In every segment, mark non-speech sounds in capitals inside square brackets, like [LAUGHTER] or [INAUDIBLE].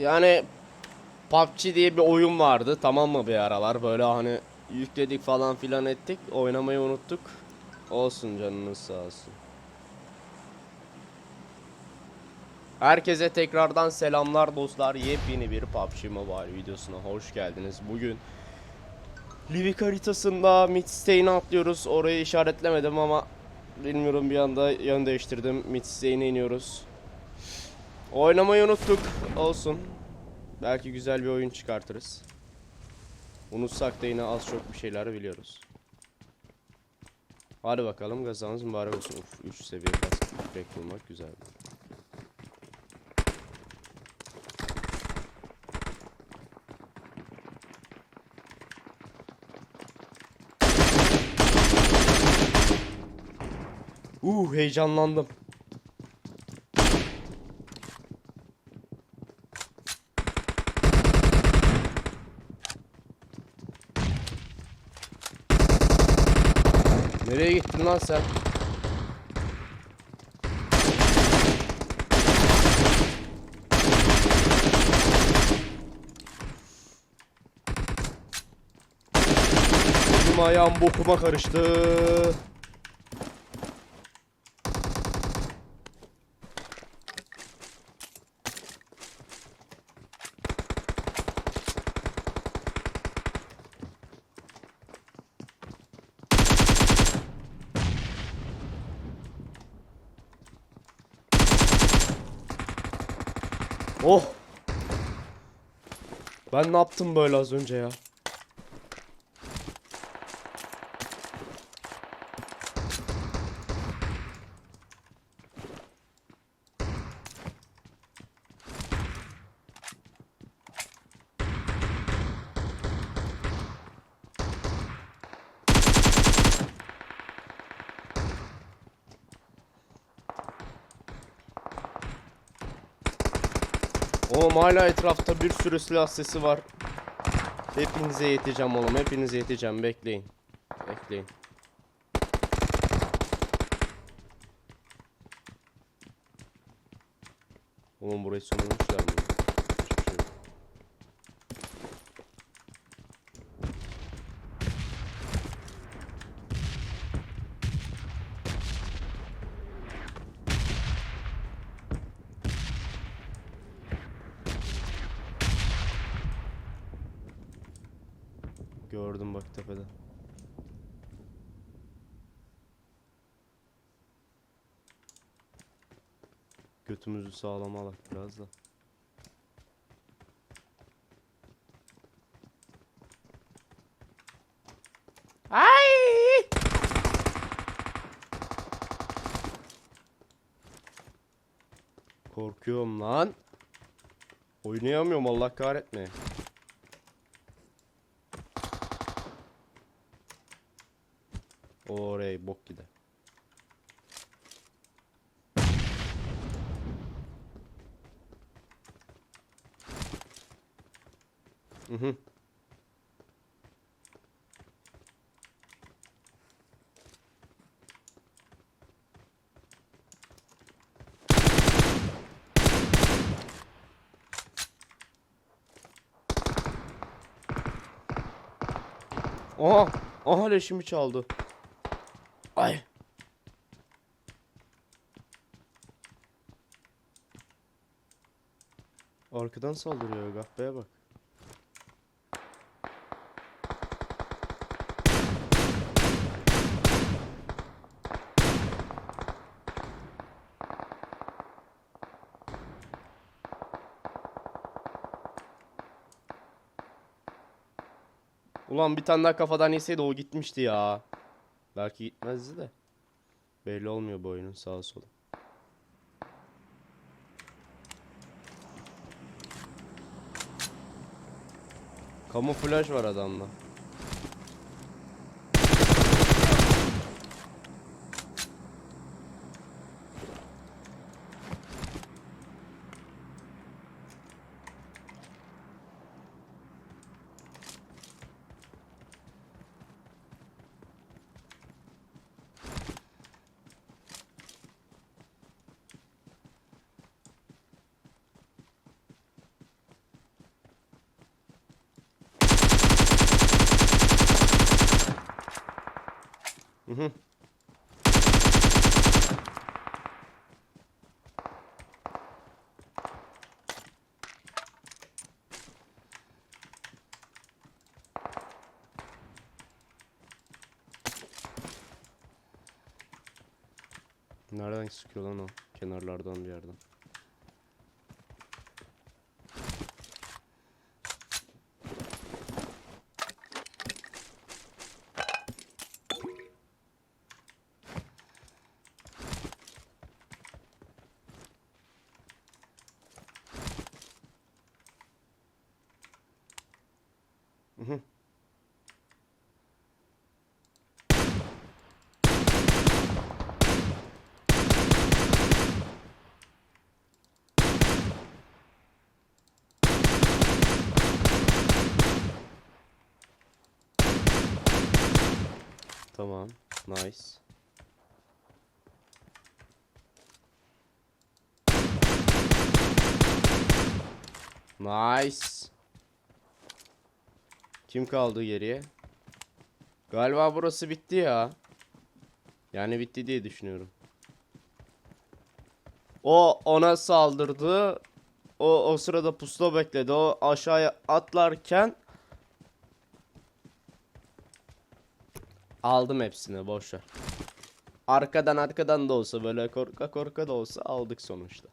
Yani PUBG diye bir oyun vardı tamam mı bir aralar böyle hani yükledik falan filan ettik oynamayı unuttuk. Olsun canınız sağ olsun. Herkese tekrardan selamlar dostlar. Yepyeni bir PUBG Mobile videosuna hoş geldiniz. Bugün Livik haritasında Midstay'ini atlıyoruz. Orayı işaretlemedim ama bilmiyorum bir anda yön değiştirdim. Midstay'ine iniyoruz. Oynamayı unuttuk. Olsun. Belki güzel bir oyun çıkartırız. Unutsak da yine az çok bir şeyler biliyoruz. Hadi bakalım gazamız mübarek olsun. Uf 3 seviye kask bulmak güzel. Uh heyecanlandım. Nereye gittin lan sen? Benim ayağım bokuma karıştı. Oh! Ben ne yaptım böyle az önce ya? Oğlum hala etrafta bir sürü silah sesi var. Hepinize yeteceğim oğlum. Hepinize yeteceğim. Bekleyin. Bekleyin. Oğlum burayı sömürmüşler mi? Hiçbir şey yok. Gördüm bak tepede. Götümüzü sağlam alak biraz da. Ay! Korkuyorum lan. Oynayamıyorum Allah kahretme. Oraya bok gider. Hı hı. Aha, aha leşimi çaldı. Arkadan saldırıyor gaffaya bak. Ulan bir tane daha kafadan yeseydi o gitmişti ya. Belki gitmezdi de. Belli olmuyor bu oyunun sağa solu. Kamuflaj var adamda. Nereden sıkıyor lan o? Kenarlardan bir yerden. Hı hı. Tamam. Nice. Nice. Kim kaldı geriye? Galiba burası bitti ya. Yani bitti diye düşünüyorum. O ona saldırdı. O o sırada pusula bekledi. O aşağıya atlarken aldım hepsini boş. Arkadan arkadan da olsa böyle korka korka da olsa aldık sonuçta.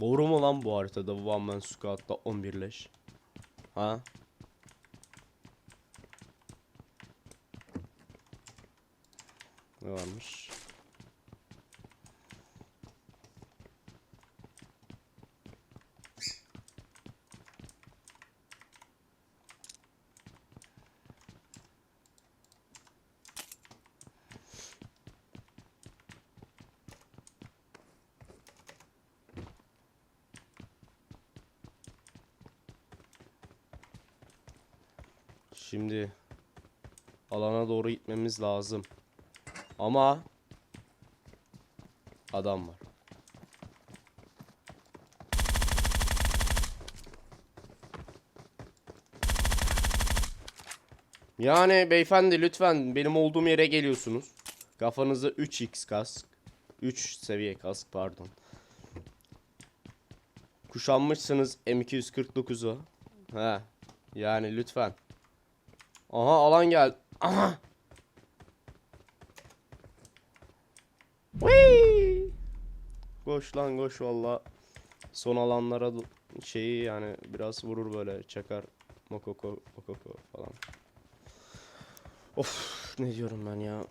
Doğru mu lan bu haritada One Man Squad'da 11 leş? Ha? Ne varmış? Şimdi alana doğru gitmemiz lazım. Ama adam var. Yani beyefendi lütfen benim olduğum yere geliyorsunuz. Kafanızı 3x kask. 3 seviye kask pardon. Kuşanmışsınız M249'u. He. Yani lütfen. Aha alan gel. Aha. Whee! Koş lan koş valla. Son alanlara şeyi yani biraz vurur böyle çakar. Mokoko mokoko falan. Of ne diyorum ben ya.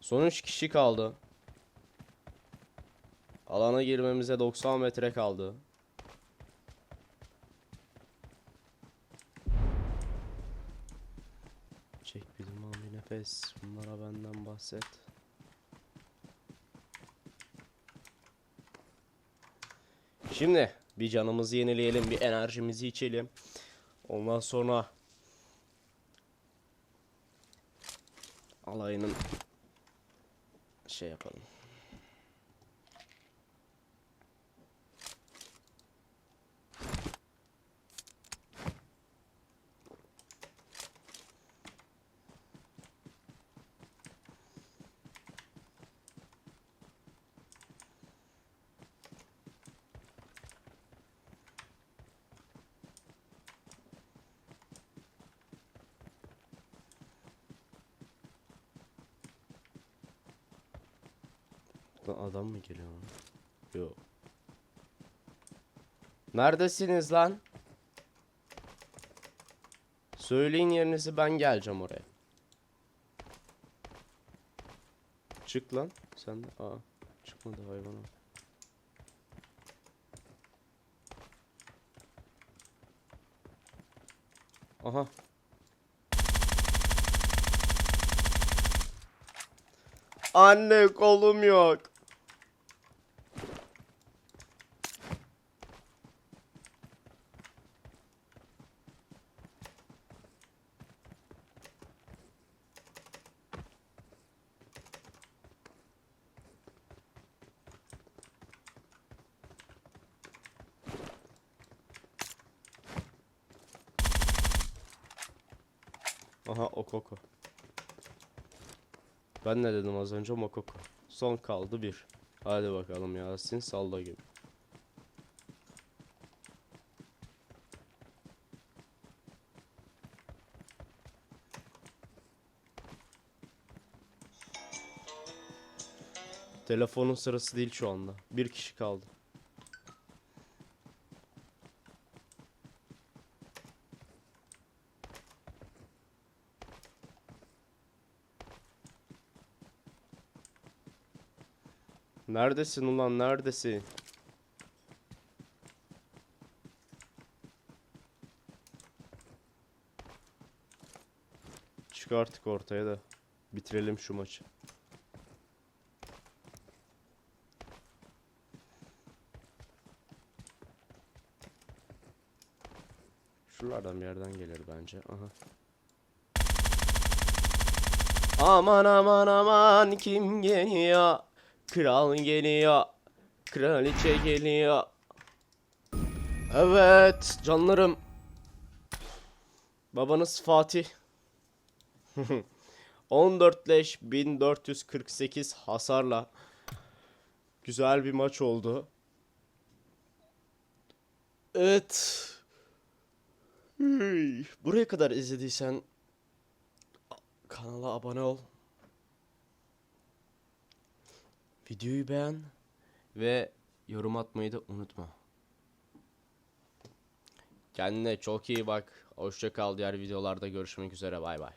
Son 3 kişi kaldı. Alana girmemize 90 metre kaldı. Çek bir nefes. Bunlara benden bahset. Şimdi bir canımızı yenileyelim, bir enerjimizi içelim. Ondan sonra alayının şey yapalım. Lan adam mı geliyor? Yok. Neredesiniz lan? Söyleyin yerinizi ben geleceğim oraya. Çık lan. Sen de. Aa. Çıkmadı hayvana. Aha. Anne kolum yok. Aha Okoko. Ben ne dedim az önce Mokoko. Son kaldı bir. Hadi bakalım Yasin salla gibi. Telefonun sırası değil şu anda. Bir kişi kaldı. Neredesin ulan neredesin? Çık artık ortaya da bitirelim şu maçı. Şuralardan bir yerden gelir bence. Aha. Aman aman aman kim geliyor? Kral geliyor. Kraliçe geliyor. Evet canlarım. Babanız Fatih. [LAUGHS] 14 leş 1448 hasarla güzel bir maç oldu. Evet. Buraya kadar izlediysen kanala abone ol. Videoyu beğen ve yorum atmayı da unutma. Kendine çok iyi bak. Hoşça kal. Diğer videolarda görüşmek üzere. Bay bay.